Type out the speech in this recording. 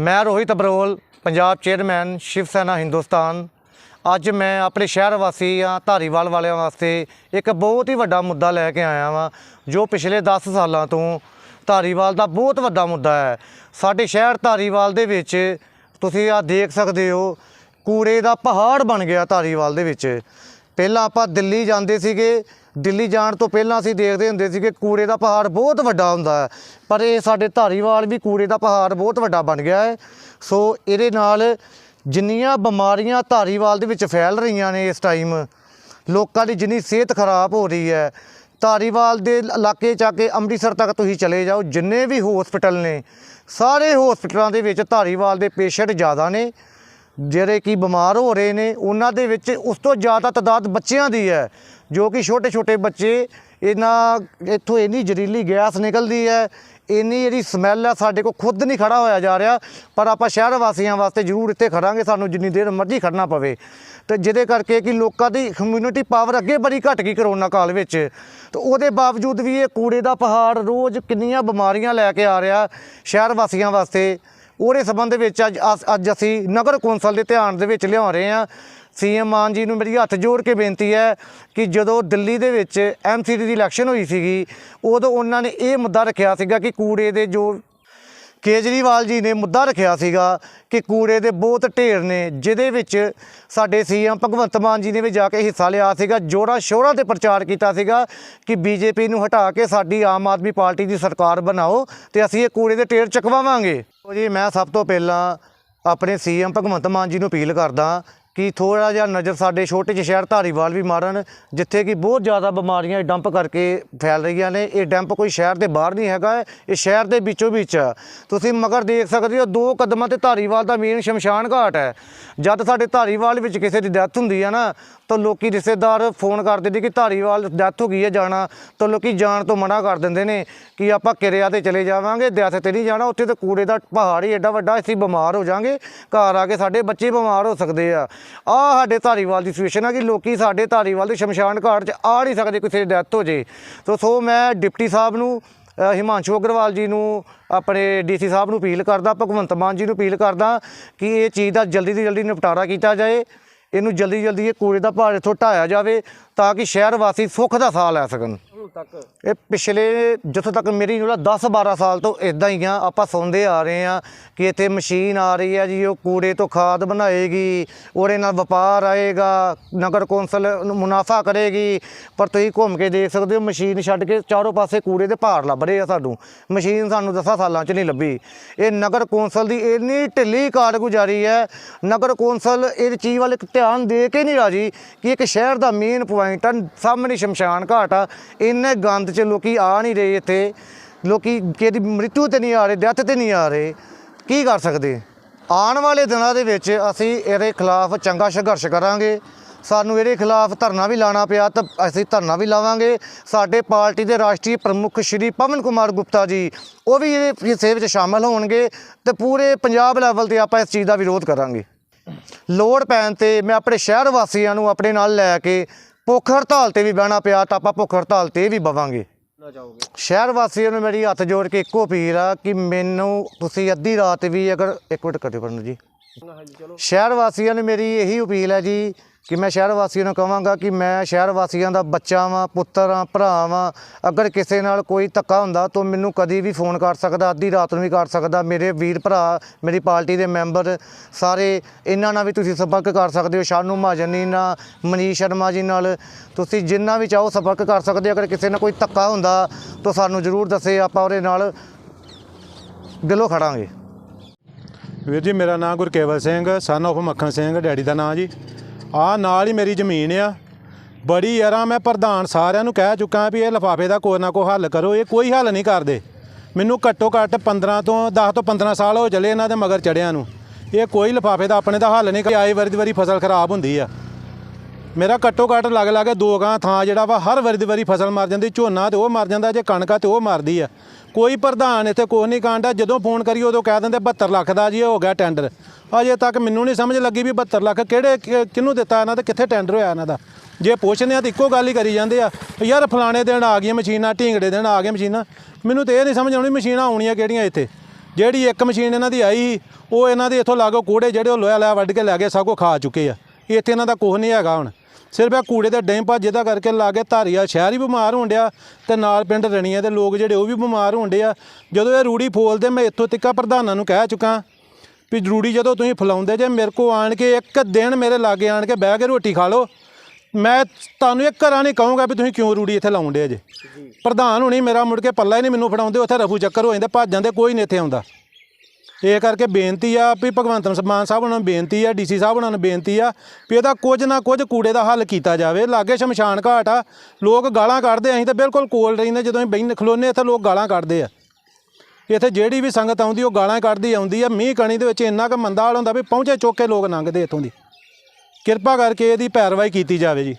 ਮੈਂ ਰੋਹਿਤ ਅਬਰੋਲ, ਪੰਜਾਬ ਚੇਅਰਮੈਨ, ਸ਼ਿਵ ਸੈਨਾ ਹਿੰਦੁਸਤਾਨ। ਅੱਜ ਮੈਂ ਆਪਣੇ ਸ਼ਹਿਰ ਵਾਸੀਆਂ ਧਾਰੀਵਾਲ ਵਾਲਿਆਂ ਵਾਸਤੇ ਇੱਕ ਬਹੁਤ ਹੀ ਵੱਡਾ ਮੁੱਦਾ ਲੈ ਕੇ ਆਇਆ ਵਾਂ, ਜੋ ਪਿਛਲੇ 10 ਸਾਲਾਂ ਤੋਂ ਧਾਰੀਵਾਲ ਦਾ ਬਹੁਤ ਵੱਡਾ ਮੁੱਦਾ ਹੈ। ਸਾਡੇ ਸ਼ਹਿਰ ਧਾਰੀਵਾਲ ਦੇ ਵਿੱਚ ਤੁਸੀਂ ਆ ਦੇਖ ਸਕਦੇ ਹੋ, ਕੂੜੇ ਦਾ ਪਹਾੜ ਬਣ ਗਿਆ ਧਾਰੀਵਾਲ ਦੇ ਵਿੱਚ। ਪਹਿਲਾਂ ਆਪਾਂ ਦਿੱਲੀ ਜਾਂਦੇ ਸੀਗੇ। ਦਿੱਲੀ ਜਾਣ ਤੋਂ ਪਹਿਲਾਂ ਅਸੀਂ ਦੇਖਦੇ ਹੁੰਦੇ ਸੀਗੇ ਕੂੜੇ ਦਾ ਪਹਾੜ ਬਹੁਤ ਵੱਡਾ ਹੁੰਦਾ ਹੈ। ਪਰ ਇਹ ਸਾਡੇ ਧਾਰੀਵਾਲ ਵੀ ਕੂੜੇ ਦਾ ਪਹਾੜ ਬਹੁਤ ਵੱਡਾ ਬਣ ਗਿਆ ਹੈ। ਸੋ ਇਹਦੇ ਨਾਲ ਜਿੰਨੀਆਂ ਬਿਮਾਰੀਆਂ ਧਾਰੀਵਾਲ ਦੇ ਵਿੱਚ ਫੈਲ ਰਹੀਆਂ ਨੇ ਇਸ ਟਾਈਮ, ਲੋਕਾਂ ਦੀ ਜਿੰਨੀ ਸਿਹਤ ਖਰਾਬ ਹੋ ਰਹੀ ਹੈ, ਧਾਰੀਵਾਲ ਦੇ ਇਲਾਕੇ ਚ ਆ ਕੇ ਅੰਮ੍ਰਿਤਸਰ ਤੱਕ ਤੁਸੀਂ ਚਲੇ ਜਾਓ, ਜਿੰਨੇ ਵੀ ਹਸਪੀਟਲ ਨੇ, ਸਾਰੇ ਹਸਪੀਟਲਾਂ ਦੇ ਵਿੱਚ ਧਾਰੀਵਾਲ ਦੇ ਪੇਸ਼ੈਂਟ ਜ਼ਿਆਦਾ ਨੇ। ਜਿਹੜੇ ਕਿ ਬਿਮਾਰ ਹੋ ਰਹੇ ਨੇ, ਉਹਨਾਂ ਦੇ ਵਿੱਚ ਉਸ ਤੋਂ ਜ਼ਿਆਦਾ ਤਾਦਾਦ ਬੱਚਿਆਂ ਦੀ ਹੈ, ਜੋ ਕਿ ਛੋਟੇ ਛੋਟੇ ਬੱਚੇ, ਇਹਨਾਂ ਇੱਥੋਂ ਇੰਨੀ ਜ਼ਹਿਰੀਲੀ ਗੈਸ ਨਿਕਲਦੀ ਹੈ, ਇੰਨੀ ਜਿਹੜੀ ਸਮੈਲ ਹੈ ਸਾਡੇ ਕੋਲ ਖੁਦ ਨਹੀਂ ਖੜਾ ਹੋਇਆ ਜਾ ਰਿਹਾ, ਪਰ ਆਪਾਂ ਸ਼ਹਿਰ ਵਾਸੀਆਂ ਵਾਸਤੇ ਜ਼ਰੂਰ ਇੱਥੇ ਖੜਾਂਗੇ, ਸਾਨੂੰ ਜਿੰਨੀ ਦੇਰ ਮਰਜ਼ੀ ਖੜਨਾ ਪਵੇ। ਤੇ ਜਿਹਦੇ ਕਰਕੇ ਕਿ ਲੋਕਾਂ ਦੀ ਕਮਿਊਨਿਟੀ ਪਾਵਰ ਅੱਗੇ ਬੜੀ ਘਟ ਗਈ ਕਰੋਨਾ ਕਾਲ ਵਿੱਚ। ਤੇ ਉਹਦੇ ਬਾਵਜੂਦ ਵੀ ਇਹ ਕੂੜੇ ਦਾ ਪਹਾੜ ਰੋਜ਼ ਕਿੰਨੀਆਂ ਬਿਮਾਰੀਆਂ ਲੈ ਕੇ ਆ ਰਿਹਾ ਸ਼ਹਿਰ ਵਾਸੀਆਂ ਵਾਸਤੇ। ਉਹਦੇ ਸੰਬੰਧ ਵਿੱਚ ਅੱਜ ਅਸ- ਅੱਜ ਅਸੀਂ ਨਗਰ ਕੌਂਸਲ ਦੇ ਧਿਆਨ ਦੇ ਵਿੱਚ ਲਿਆ ਰਹੇ ਹਾਂ। ਸੀਐਮ ਮਾਨ ਜੀ ਨੂੰ ਮੇਰੀ ਹੱਥ ਜੋੜ ਕੇ ਬੇਨਤੀ ਹੈ ਕਿ ਜਦੋਂ ਦਿੱਲੀ ਦੇ ਵਿੱਚ ਐਮਸੀਡੀ ਦੀ ਇਲੈਕਸ਼ਨ ਹੋਈ ਸੀਗੀ, ਉਦੋਂ ਉਹਨਾਂ ਨੇ ਇਹ ਮੁੱਦਾ ਰੱਖਿਆ ਸੀਗਾ ਕਿ ਕੂੜੇ ਦੇ ਜੋ ਕੇਜਰੀਵਾਲ ਜੀ ਨੇ ਮੁੱਦਾ ਰੱਖਿਆ ਸੀਗਾ ਕਿ ਕੂੜੇ ਦੇ ਬਹੁਤ ਢੇਰ ਨੇ, ਜਿਹਦੇ ਵਿੱਚ ਸਾਡੇ ਸੀਐਮ ਭਗਵੰਤ ਮਾਨ ਜੀ ਨੇ ਵੀ ਜਾ ਕੇ ਹਿੱਸਾ ਲਿਆ ਸੀਗਾ, ਜੋਰਾ ਸ਼ੋਰਾ ਤੇ ਪ੍ਰਚਾਰ ਕੀਤਾ ਸੀਗਾ ਕਿ ਬੀਜੇਪੀ ਨੂੰ ਹਟਾ ਕੇ ਸਾਡੀ ਆਮ ਆਦਮੀ ਪਾਰਟੀ ਦੀ ਸਰਕਾਰ ਬਣਾਓ ਤੇ ਅਸੀਂ ਇਹ ਕੂੜੇ ਦੇ ਢੇਰ ਚੁਕਵਾਵਾਂਗੇ। ਜੀ, ਮੈਂ ਸਭ ਤੋਂ ਪਹਿਲਾਂ ਆਪਣੇ ਸੀਐਮ ਭਗਵੰਤ ਮਾਨ ਜੀ ਨੂੰ ਅਪੀਲ ਕਰਦਾ ਕਿ ਥੋੜਾ ਜਿਹਾ ਨਜ਼ਰ ਸਾਡੇ ਛੋਟੇ ਜਿਹੇ ਸ਼ਹਿਰ ਧਾਰੀਵਾਲ ਵੀ ਮਾਰਨ, ਜਿੱਥੇ ਕਿ ਬਹੁਤ ਜ਼ਿਆਦਾ ਬਿਮਾਰੀਆਂ ਇਹ ਡੰਪ ਕਰਕੇ ਫੈਲ ਰਹੀਆਂ ਨੇ। ਇਹ ਡੰਪ ਕੋਈ ਸ਼ਹਿਰ ਦੇ ਬਾਹਰ ਨਹੀਂ ਹੈਗਾ, ਇਹ ਸ਼ਹਿਰ ਦੇ ਵਿੱਚੋਂ ਵਿੱਚ ਤੁਸੀਂ ਮਗਰ ਦੇਖ ਸਕਦੇ ਹੋ, ਦੋ ਕਦਮਾਂ ਤੇ ਧਾਰੀਵਾਲ ਦਾ ਮੇਨ ਸ਼ਮਸ਼ਾਨ ਘਾਟ ਹੈ। ਜਦ ਸਾਡੇ ਧਾਰੀਵਾਲ ਵਿੱਚ ਕਿਸੇ ਦੀ ਡੈਥ ਹੁੰਦੀ ਹੈ ਨਾ, ਤਾਂ ਲੋਕੀ ਰਿਸ਼ਤੇਦਾਰ ਫੋਨ ਕਰਦੇ ਨੇ ਕਿ ਧਾਰੀਵਾਲ ਡੈਥ ਹੋ ਗਈ ਹੈ ਜਾਣਾ, ਤਾਂ ਲੋਕੀ ਜਾਣ ਤੋਂ ਮਨਾ ਕਰ ਦਿੰਦੇ ਨੇ ਕਿ ਆਪਾਂ ਕਿਰਿਆ ਤੇ ਚਲੇ ਜਾਵਾਂਗੇ, ਡੈਥ ਤੇ ਨਹੀਂ ਜਾਣਾ, ਉੱਥੇ ਤਾਂ ਕੂੜੇ ਦਾ ਪਹਾੜ ਹੀ ਐਡਾ ਵੱਡਾ, ਅਸੀਂ ਬਿਮਾਰ ਹੋ ਜਾਾਂਗੇ, ਘਰ ਆ ਕੇ ਸਾਡੇ ਬੱਚੇ ਬਿਮਾਰ ਹੋ ਸਕਦੇ ਆ। ਆ ਸਾਡੇ ਧਾਰੀਵਾਲ ਦੀ ਸਿਚੁਏਸ਼ਨ ਆ ਕਿ ਲੋਕੀ ਸਾਡੇ ਧਾਰੀਵਾਲ ਦੇ ਸ਼ਮਸ਼ਾਨ ਘਾਟ 'ਚ ਆ ਨਹੀਂ ਸਕਦੇ ਕਿਸੇ ਦੀ ਡੈਥ ਹੋ ਜੇ। ਤੋ ਸੋ ਮੈਂ ਡਿਪਟੀ ਸਾਹਿਬ ਨੂੰ ਹਿਮਾਂਸ਼ੂ ਅਗਰਵਾਲ ਜੀ ਨੂੰ, ਆਪਣੇ ਡੀਸੀ ਸਾਹਿਬ ਨੂੰ ਅਪੀਲ ਕਰਦਾ, ਭਗਵੰਤ ਮਾਨ ਜੀ ਨੂੰ ਅਪੀਲ ਕਰਦਾ ਕਿ ਇਹ ਚੀਜ਼ ਦਾ ਜਲਦੀ ਤੋਂ ਜਲਦੀ ਨਿਪਟਾਰਾ ਕੀਤਾ ਜਾਏ। ਇਹਨੂੰ ਜਲਦੀ ਜਲਦੀ ਇਹ ਕੂੜੇ ਦਾ ਭਾਰ ਇੱਥੋਂ ਢਾਇਆ ਜਾਵੇ ਤਾਂ ਕਿ ਸ਼ਹਿਰ ਵਾਸੀ ਸੁੱਖ ਦਾ ਸਾਹ ਲੈ ਸਕਣ। ਹੁਣ ਤੱਕ? ਇਹ ਪਿਛਲੇ ਜਿੱਥੋਂ ਤੱਕ ਮੇਰੀ ਜਿਹੜਾ 10 12 ਸਾਲ ਤੋਂ ਇਦਾਂ ਹੀ ਆ, ਆਪਾਂ ਸੁਣਦੇ ਆ ਰਹੇ ਆ ਕਿ ਇੱਥੇ ਮਸ਼ੀਨ ਆ ਰਹੀ ਹੈ ਜੀ, ਉਹ ਕੂੜੇ ਤੋਂ ਖਾਦ ਬਣਾਏਗੀ, ਉਹਦੇ ਨਾਲ ਵਪਾਰ ਆਏਗਾ, ਨਗਰ ਕੌਂਸਲ ਮੁਨਾਫਾ ਕਰੇਗੀ, ਪਰ ਤੁਸੀਂ ਘੁੰਮ ਕੇ ਦੇਖ ਸਕਦੇ ਹੋ, ਮਸ਼ੀਨ ਛੱਡ ਕੇ ਚਾਰੋਂ ਪਾਸੇ ਕੂੜੇ ਦੇ ਭਾਰ ਲੱਭ ਰਹੇ ਆ ਸਾਨੂੰ। ਮਸ਼ੀਨ ਸਾਨੂੰ 10 ਸਾਲਾਂ 'ਚ ਨਹੀਂ ਲੱਭੀ। ਇਹ ਨਗਰ ਕੌਂਸਲ ਦੀ ਇੰਨੀ ਢਿੱਲੀ ਕਾਰਗੁਜ਼ਾਰੀ ਹੈ, ਨਗਰ ਕੌਂਸਲ ਇਹ ਚੀਜ਼ ਵੱਲ ਇੱਕ ਧਿਆਨ ਦੇ ਕੇ ਨਹੀਂ ਰਾਜੀ ਕਿ ਇੱਕ ਸ਼ਹਿਰ ਦਾ ਮੇਨ ਪੁਆਇੰਟ ਆ, ਸਾਹਮਣੇ ਸ਼ਮਸ਼ਾਨ ਘਾਟ ਆ ਇਹ ਇੰਨੇ ਗੰਦ 'ਚ ਲੋਕੀ ਆ ਨਹੀਂ ਰਹੇ ਇੱਥੇ। ਲੋਕੀ ਕਿਹਦੀ ਮ੍ਰਿਤੂ ਤੇ ਨਹੀਂ ਆ ਰਹੇ, ਡੈਥ ਤੇ ਨਹੀਂ ਆ ਰਹੇ। ਕੀ ਕਰ ਸਕਦੇ? ਆਉਣ ਵਾਲੇ ਦਿਨਾਂ ਦੇ ਵਿੱਚ ਅਸੀਂ ਇਹਦੇ ਖਿਲਾਫ ਚੰਗਾ ਸੰਘਰਸ਼ ਕਰਾਂਗੇ। ਸਾਨੂੰ ਇਹਦੇ ਖਿਲਾਫ ਧਰਨਾ ਵੀ ਲਾਣਾ ਪਿਆ ਤਾਂ ਅਸੀਂ ਧਰਨਾ ਵੀ ਲਾਵਾਂਗੇ। ਸਾਡੇ ਪਾਰਟੀ ਦੇ ਰਾਸ਼ਟਰੀ ਪ੍ਰਮੁੱਖ ਸ਼੍ਰੀ ਪਵਨ ਕੁਮਾਰ ਗੁਪਤਾ ਜੀ, ਉਹ ਵੀ ਇਹਦੇ ਹਿੱਸੇ ਵਿੱਚ ਸ਼ਾਮਲ ਹੋਣਗੇ ਤੇ ਪੂਰੇ ਪੰਜਾਬ ਲੈਵਲ ਤੇ ਆਪਾਂ ਇਸ ਚੀਜ਼ ਦਾ ਵਿਰੋਧ ਕਰਾਂਗੇ। ਲੋੜ ਪੈਣ ਤੇ ਮੈਂ ਆਪਣੇ ਸ਼ਹਿਰ ਵਾਸੀਆਂ ਨੂੰ ਆਪਣੇ ਨਾਲ ਲੈ ਕੇ ਭੁੱਖ ਹੜਤਾਲ ਤੇ ਵੀ ਬਹਿਣਾ ਪਿਆ ਤਾਂ ਆਪਾਂ ਭੁੱਖ ਹੜਤਾਲ ਤੇ ਵੀ ਬਵਾਂਗੇ। ਨਾ ਜਾਓਗੇ। ਸ਼ਹਿਰ ਵਾਸੀਆਂ ਨੂੰ ਮੇਰੀ ਹੱਥ ਜੋੜ ਕੇ ਇੱਕੋ ਅਪੀਲ ਆ ਕਿ ਮੈਨੂੰ ਤੁਸੀਂ ਅੱਧੀ ਰਾਤ ਵੀ ਅਗਰ ਇੱਕ ਮਿੰਟ ਕਰਿਓ ਕਰਨ ਜੀ ਹਾਂਜੀ ਚਲੋ। ਸ਼ਹਿਰ ਵਾਸੀਆਂ ਨੂੰ ਮੇਰੀ ਇਹੀ ਅਪੀਲ ਹੈ ਜੀ ਕਿ ਮੈਂ ਸ਼ਹਿਰ ਵਾਸੀਆਂ ਨੂੰ ਕਹਾਂਗਾ ਕਿ ਮੈਂ ਸ਼ਹਿਰ ਵਾਸੀਆਂ ਦਾ ਬੱਚਾ ਵਾਂ, ਪੁੱਤਰ ਹਾਂ ਭਰਾ ਵਾਂ। ਅਗਰ ਕਿਸੇ ਨਾਲ ਕੋਈ ਧੱਕਾ ਹੁੰਦਾ ਤਾਂ ਮੈਨੂੰ ਕਦੀ ਵੀ ਫੋਨ ਕਰ ਸਕਦਾ, ਅੱਧੀ ਰਾਤ ਨੂੰ ਵੀ ਕਰ ਸਕਦਾ। ਮੇਰੇ ਵੀਰ ਭਰਾ, ਮੇਰੀ ਪਾਰਟੀ ਦੇ ਮੈਂਬਰ ਸਾਰੇ ਇਹਨਾਂ ਨਾਲ ਵੀ ਤੁਸੀਂ ਸੰਪਰਕ ਕਰ ਸਕਦੇ ਹੋ। ਸ਼ਾਨੂ ਮਹਾਜਨੀ ਨਾਲ, ਮਨੀਸ਼ ਸ਼ਰਮਾ ਜੀ ਨਾਲ। ਤੁਸੀਂ ਜਿੰਨਾ ਵੀ ਚਾਹੋ ਸੰਪਰਕ ਕਰ ਸਕਦੇ ਹੋ। ਅਗਰ ਕਿਸੇ ਨਾਲ ਕੋਈ ਧੱਕਾ ਹੁੰਦਾ ਤਾਂ ਸਾਨੂੰ ਜ਼ਰੂਰ ਦੱਸੇ, ਆਪਾਂ ਉਹਦੇ ਨਾਲ ਦਿਲੋਂ ਖੜਾਂਗੇ। ਵੀਰ ਜੀ, ਮੇਰਾ ਨਾਮ Gurkeval Singh son of Makhan Singh, daddy ਦਾ ਨਾਮ ਜੀ। ਆ ਨਾਲ ਹੀ ਮੇਰੀ ਜ਼ਮੀਨ ਆ। ਬੜੀ ਯਾਰਾਂ ਮੈਂ ਪ੍ਰਧਾਨ ਸਾਰਿਆਂ ਨੂੰ ਕਹਿ ਚੁੱਕਾ ਵੀ ਇਹ ਲਿਫਾਫੇ ਦਾ ਕੋਈ ਨਾ ਕੋਈ ਹੱਲ ਕਰੋ, ਇਹ ਕੋਈ ਹੱਲ ਨਹੀਂ ਕਰਦੇ। ਮੈਨੂੰ ਘੱਟੋ ਘੱਟ 15 ਤੋਂ 10 ਤੋਂ 15 ਸਾਲ ਹੋ ਚਲੇ ਇਹਨਾਂ ਦੇ ਮਗਰ ਚੜਿਆਂ ਨੂੰ। ਇਹ ਕੋਈ ਲਿਫਾਫੇ ਦਾ ਆਪਣੇ ਦਾ ਹੱਲ ਨਹੀਂ ਕਰ ਆਏ ਵਾਰੀ ਦੀ ਵਾਰੀ ਫਸਲ ਖਰਾਬ ਹੁੰਦੀ ਆ। ਮੇਰਾ ਘੱਟੋ ਘੱਟ ਲੱਗ ਲੱਗ ਦੋ ਗਾਂ ਥਾਂ ਜਿਹੜਾ ਵਾ, ਹਰ ਵਾਰੀ ਦੀ ਵਾਰੀ ਫਸਲ ਮਰ ਜਾਂਦੀ, ਝੋਨਾ ਤੇ ਉਹ ਮਰ ਜਾਂਦਾ, ਜੇ ਕਣਕਾਂ ਤੇ ਉਹ ਮਰਦੀ ਆ। ਕੋਈ ਪ੍ਰਧਾਨ ਇੱਥੇ ਕੋਈ ਨਹੀਂ ਕਾਂਡਾ ਜਦੋਂ ਫੋਨ ਕਰੀ ਉਦੋਂ ਕਹਿ ਦਿੰਦੇ 72 ਲੱਖ ਦਾ ਜੀ, ਇਹ ਹੋ ਗਿਆ ਟੈਂਡਰ ਅਜੇ ਤੱਕ ਮੈਨੂੰ ਨਹੀਂ ਸਮਝ ਲੱਗੀ ਵੀ 72 ਲੱਖ ਕਿਹੜੇ ਕਿ- ਕਿਹਨੂੰ ਦਿੱਤਾ ਇਹਨਾਂ ਤੇ ਕਿੱਥੇ ਟੈਂਡਰ ਹੋਇਆ ਇਹਨਾਂ ਦਾ। ਜੇ ਪੁੱਛਦੇ ਆ ਤਾਂ ਇੱਕੋ ਗੱਲ ਹੀ ਕਰੀ ਜਾਂਦੇ ਆ, ਯਾਰ ਫਲਾਣੇ ਦਿਨ ਆ ਗਈਆਂ ਮਸ਼ੀਨਾਂ, ਢੀਂਗੜੇ ਦਿਨ ਆ ਗਈਆਂ ਮਸ਼ੀਨਾਂ, ਮੈਨੂੰ ਤੇ ਇਹ ਨਹੀਂ ਸਮਝ ਆਉਣੀ ਮਸ਼ੀਨਾਂ ਆਉਣੀਆਂ ਕਿਹੜੀਆਂ ਇੱਥੇ। ਜਿਹੜੀ ਇੱਕ ਮਸ਼ੀਨ ਇਹਨਾਂ ਦੀ ਆਈ, ਉਹ ਇਹਨਾਂ ਦੇ ਇੱਥੋਂ ਲਾਗੋ ਕੂੜੇ ਜਿਹੜੇ ਉਹ ਲੋਹਾ ਲਿਆ ਵੱਢ ਕੇ ਲੈ ਗਏ, ਸਭ ਕੋ ਖਾ ਚੁੱਕੇ ਆ। ਇੱਥੇ ਇਹਨਾਂ ਦਾ ਕੁਝ ਨਹੀਂ ਹੈਗਾ ਹੁਣ। ਸਿਰਫ ਇਹ ਕੂੜੇ ਦੇ ਡੈਮ ਭੱਜੇ ਦਾ ਕਰਕੇ ਲਾਗੇ ਧਾਰੀਆ ਸ਼ਹਿਰ ਹੀ ਬਿਮਾਰ ਹੋਣ ਡਿਆ ਤੇ ਨਾਲ ਪਿੰਡ ਰਣੀਆਂ ਦੇ ਲੋਕ ਜਿਹੜੇ ਉਹ ਵੀ ਬਿਮਾਰ ਹੋਣ ਡਿਆ ਜਦੋਂ ਇਹ ਰੂੜੀ ਫੋਲਦੇ ਮੈਂ ਇੱਥੋਂ ਤਿੱਕਾ ਪ੍ਰਧਾਨਾਂ ਨੂੰ ਕਹਿ ਚੁੱਕਾ ਵੀ ਰੂੜੀ ਜਦੋਂ ਤੁਸੀਂ ਫਲਾਉਂਦੇ ਜੇ ਮੇਰੇ ਕੋ ਆਣ ਕੇ ਇੱਕ ਦਿਨ ਮੇਰੇ ਲਾਗੇ ਆਣ ਕੇ ਬਹਿ ਕੇ ਰੋਟੀ ਖਾ ਲਓ ਮੈਂ ਤੁਹਾਨੂੰ ਇੱਕ ਘਰਾਂ ਨਹੀਂ ਕਹੂੰਗਾ ਵੀ ਤੁਸੀਂ ਕਿਉਂ ਰੂੜੀ ਇੱਥੇ ਲਾਉਂਦੇ ਜੇ। ਪ੍ਰਧਾਨ ਹੁਣੀ ਮੇਰਾ ਮੁੜ ਕੇ ਪੱਲਾ ਹੀ ਨਹੀਂ ਮੈਨੂੰ ਫੜਾਉਂਦੇ ਉੱਥੇ ਰਫੂ ਚੱਕਰ ਹੋ ਜਾਂਦੇ ਭੱਜ ਜਾਂਦੇ ਕੋਈ ਨਹੀਂ ਇੱਥੇ ਆਉਂਦਾ। ਇਹ ਕਰਕੇ ਬੇਨਤੀ ਆ ਵੀ ਭਗਵੰਤ ਮਾਨ ਸਾਹਿਬ ਉਹਨਾਂ ਨੂੰ ਬੇਨਤੀ ਆ ਡੀਸੀ ਸਾਹਿਬ ਉਹਨਾਂ ਨੂੰ ਬੇਨਤੀ ਆ ਵੀ ਇਹਦਾ ਕੁਝ ਨਾ ਕੁਝ ਕੂੜੇ ਦਾ ਹੱਲ ਕੀਤਾ ਜਾਵੇ। ਲਾਗੇ ਸ਼ਮਸ਼ਾਨ ਘਾਟ ਆ, ਲੋਕ ਗਾਲਾਂ ਕੱਢਦੇ ਅਸੀਂ ਤਾਂ ਬਿਲਕੁਲ ਕੋਲ ਰਹਿੰਦੇ ਜਦੋਂ ਅਸੀਂ ਬੈਠ ਖਲੋਨੇ ਇੱਥੇ ਲੋਕ ਗਾਲਾਂ ਕੱਢਦੇ ਆ। ਇੱਥੇ ਜਿਹੜੀ ਵੀ ਸੰਗਤ ਆਉਂਦੀ, ਉਹ ਗਾਲਾਂ ਕੱਢਦੀ ਆਉਂਦੀ ਆ। ਮੀਂਹ ਕਣੀ ਦੇ ਵਿੱਚ ਇੰਨਾ ਕੁ ਮੰਦਾ ਹਾਲ ਹੁੰਦਾ ਵੀ ਪਹੁੰਚੇ ਚੁੱਕ ਕੇ ਲੋਕ ਲੰਘਦੇ ਇੱਥੋਂ ਦੀ। ਕਿਰਪਾ ਕਰਕੇ ਇਹਦੀ ਪੈਰਵਾਈ ਕੀਤੀ ਜਾਵੇ ਜੀ।